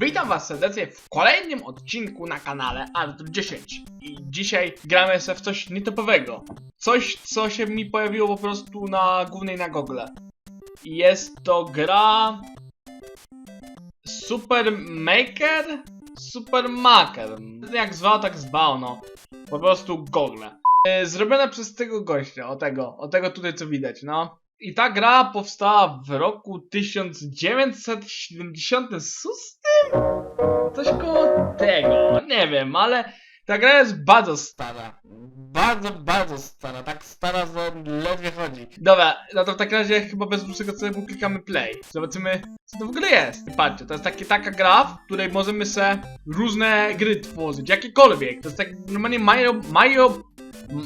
Witam was serdecznie w kolejnym odcinku na kanale Artur 10 i dzisiaj gramy sobie w coś nietypowego. Coś, co się mi pojawiło po prostu na głównej na Google. Jest to gra Super Maker? Super Maker. Jak zwał, tak zwał, no. Po prostu Google. E, Zrobione przez tego gościa, o tego, o tego tutaj co widać, no. I ta gra powstała w roku 1976? Coś koło tego, nie wiem, ale ta gra jest bardzo stara. Bardzo, bardzo stara, tak stara, że ledwie chodzi. Dobra, no to w takim razie chyba bez dłuższego celu klikamy play. Zobaczymy, co to w ogóle jest. Patrzcie, to jest takie, taka gra, w której możemy se różne gry tworzyć, jakiekolwiek. To jest tak normalnie Mario, Mario,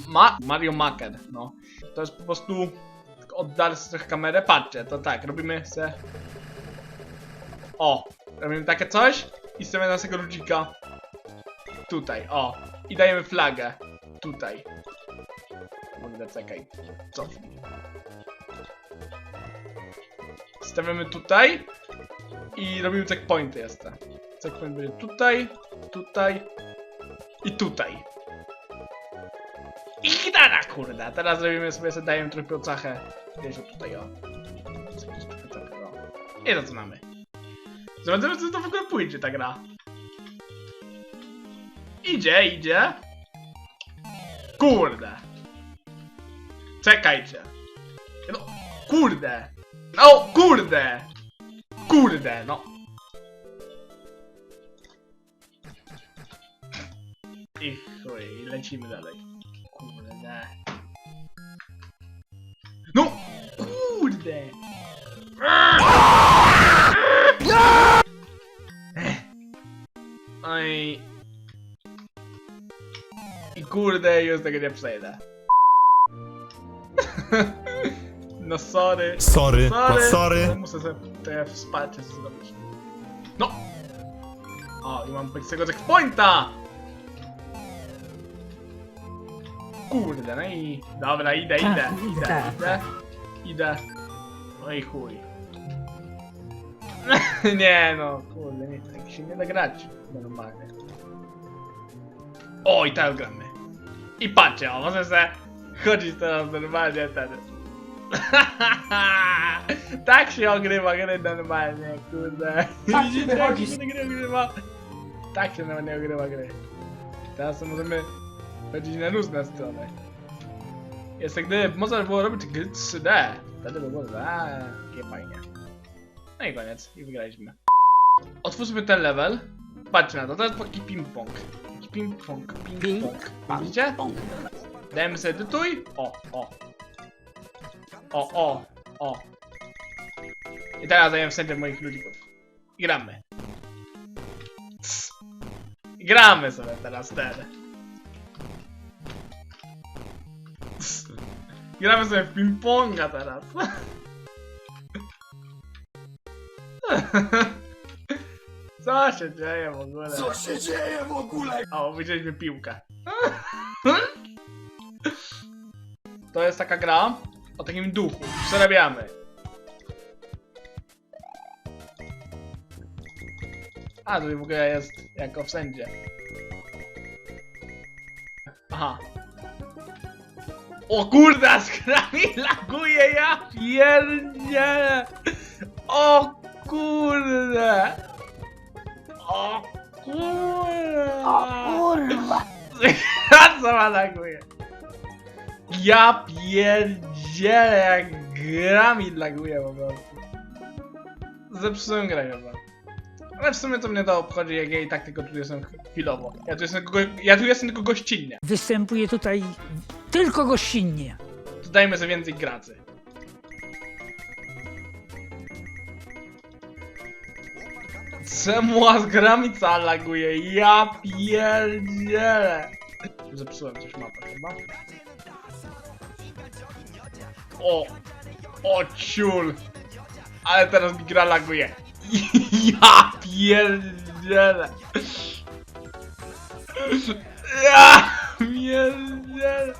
Ma, Mario Maker, no. To jest po prostu, sobie trochę kamerę, patrzcie, to tak, robimy se... O, robimy takie coś i stawiamy naszego ludzika tutaj, o. I dajemy flagę tutaj. Mogę czekaj, cofnij. Stawiamy tutaj i robimy checkpointy jeszcze. Checkpoint będzie tutaj, tutaj i tutaj. I gitara, kurde. Teraz robimy sobie, sobie dajemy trochę ocachę. Gdzieś tutaj, o. I zaczynamy. Zobaczymy, co to w ogóle pójdzie, ta gra. Idzie, idzie. Kurde. Czekajcie. No, kurde. No, kurde. Kurde, no. I chuj, lecimy dalej. Kurde, już tego nie przejdę. no sorry. Sorry, Sorry. no sorry. Muszę sobie te wsparcie zrobić. No! O, i mam być tego checkpointa! Kurde, no i... Dobra, idę, idę, Tak, idę, tak, idę, idę. No i chuj. nie no, kurde, nie, tak się nie da grać normalnie. O, i tak gramy. I patrzcie, o, może se chodzić teraz normalnie ten. tak się ogrywa gry normalnie, kurde. Tak się wychodzi. gry ogrywa? Tak się normalnie ogrywa gry. Teraz możemy chodzić na różne strony. Jest jak gdyby można by było robić gry 3D. Wtedy by było takie fajnie. No i koniec, i wygraliśmy. Otwórzmy ten level. Patrzcie na to, to jest taki ping-pong. Ping-pong, ping-pong. Widzicie? Dajemy sobie tytuj. O, o. O, o, o. I teraz dajemy wstępem moich ludzików. I gramy. Cs. I gramy sobie teraz ten. Cs. Gramy sobie w ping-ponga teraz. Co się dzieje w ogóle? Co się dzieje w ogóle? O, widzieliśmy piłkę. To jest taka gra o takim duchu. Przerabiamy. A, tu w ogóle jest jako wszędzie. Aha. O kurde, skrami laguje ja pierdzielę. O kurde. O kurde. kurwa! Co ma laguje? Ja pierdzielę, jak grami laguje po prostu. Zepsułem grę chyba. Ale w sumie to mnie to obchodzi, jak ja i tak tylko tu jestem chwilowo. Ja tu jestem, tylko, ja tu jestem tylko gościnnie. Występuje tutaj tylko gościnnie. To dajmy sobie więcej gracy. Czemu z grami cała laguje? Ja pierdzielę. Zepsułem coś mapę chyba. O! O ciul! Ale teraz mi gra laguje. Ja pierdzielę. Ja pierdzielę.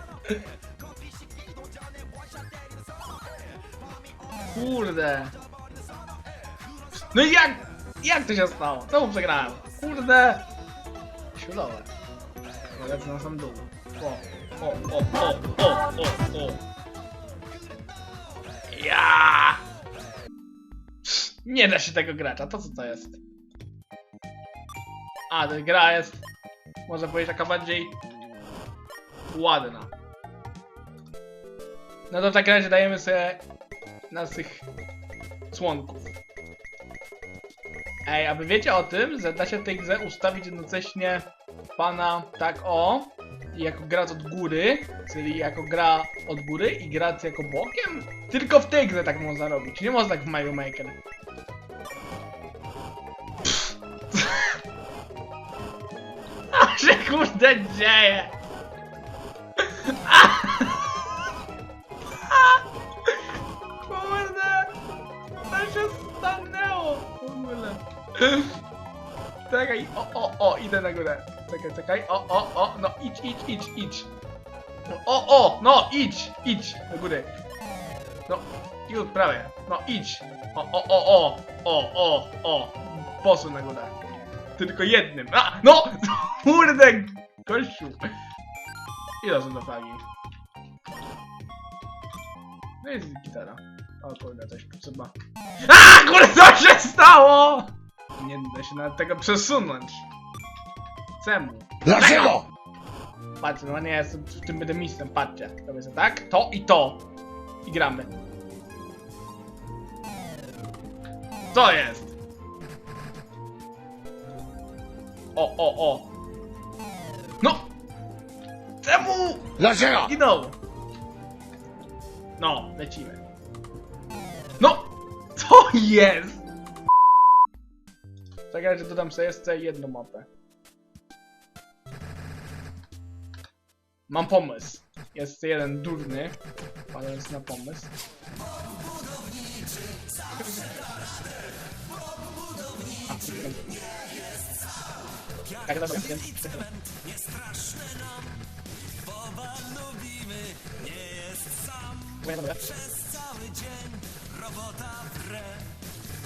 Kurde. No jak, jak to się stało? Znowu przegrałem. Kurde. Siudowe. Lecę na sam dół. O, o, o, o, o, o, o. Ja! Nie da się tego grać, a to co to jest? A, ta gra jest, można powiedzieć, taka bardziej ładna. No to w takim razie dajemy sobie naszych członków. Ej, a wy wiecie o tym, że da się w tej grze ustawić jednocześnie pana tak o, jako grać od góry, czyli jako gra od góry i grać jako bokiem? Tylko w tej grze tak można robić, nie można tak w Mario Maker. A się kurde dzieje? Czekaj, o, o, o, idę na górę. Czekaj, czekaj, o, o, o, no idź, idź, idź, idź. O, o, no idź, idź do góry. No, już prawie, no idź. O, o, o, o, o, o, o, posuń na górę. Tylko jednym, a, no, kurde, gościu. Ile są do flagi? No jest gitara. O kurde, coś tu. A kurde, co się stało? Nie da się nawet tego przesunąć. Czemu? Dlaczego? Patrzcie, no nie jestem w tym będę mistrzem, patrzcie. Robię sobie tak, to i to. I gramy. Co jest? O, o, o. No! Czemu? Dlaczego? Ginął! No, lecimy. No! Co jest? Czekaj, że dodam sobie jeszcze jedną mapę. Mam pomysł. Jest jeden durny, padając na pomysł. A, tak, dobra, wiem. Dobra, dobra.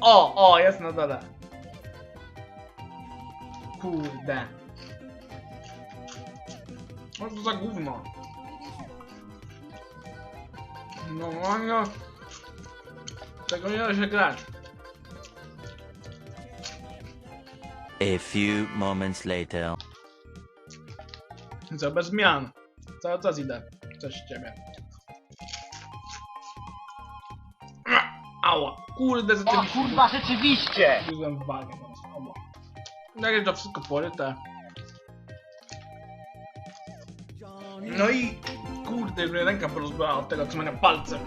O, o, jest na dole. Kurde. Co to za gówno? No, no, no. Tego nie da się grać. A few moments later. Co bez zmian. Cały czas idę. Coś z ciebie. Ała. Kurde, O tym kurwa, rzeczywiście! Wziąłem wagę teraz. Ała. Jak jest to wszystko poryte. No i kurde, już mnie ręka porozbrała od tego trzymania palcem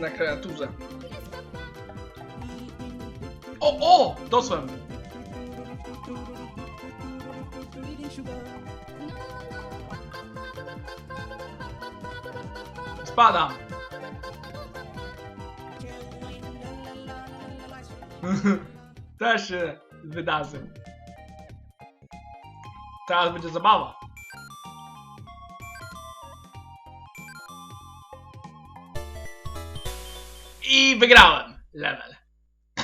na kreaturze. O, o! Dosłem! Spadam! Też się wydarzy. Teraz będzie zabawa. I wygrałem level.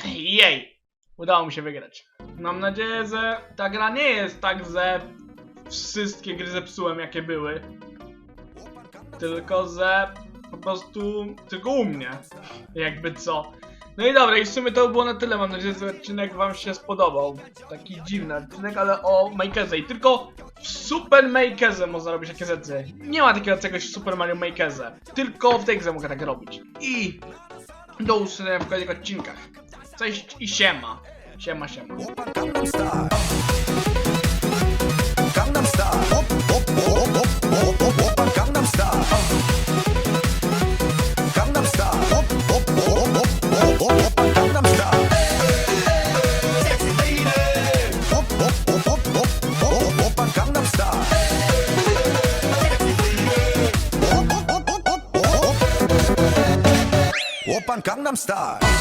Jej! Udało mi się wygrać. Mam nadzieję, że ta gra nie jest tak, że wszystkie gry zepsułem jakie były. Tylko, że po prostu tylko u mnie. Jakby co. No i dobra, i w sumie to było na tyle. Mam nadzieję, że odcinek wam się spodobał. Taki dziwny odcinek, ale o Makerze. I tylko w Super Makerze można robić takie rzeczy. Nie ma takiego czegoś w Super Mario Makerze. Tylko w tej grze mogę tak robić. I do usłyszenia w kolejnych odcinkach. Cześć i siema. Siema, siema. Gangnam Style. Op, op, op, op, op, op, op, op, Gangnam Style. Gangnam Style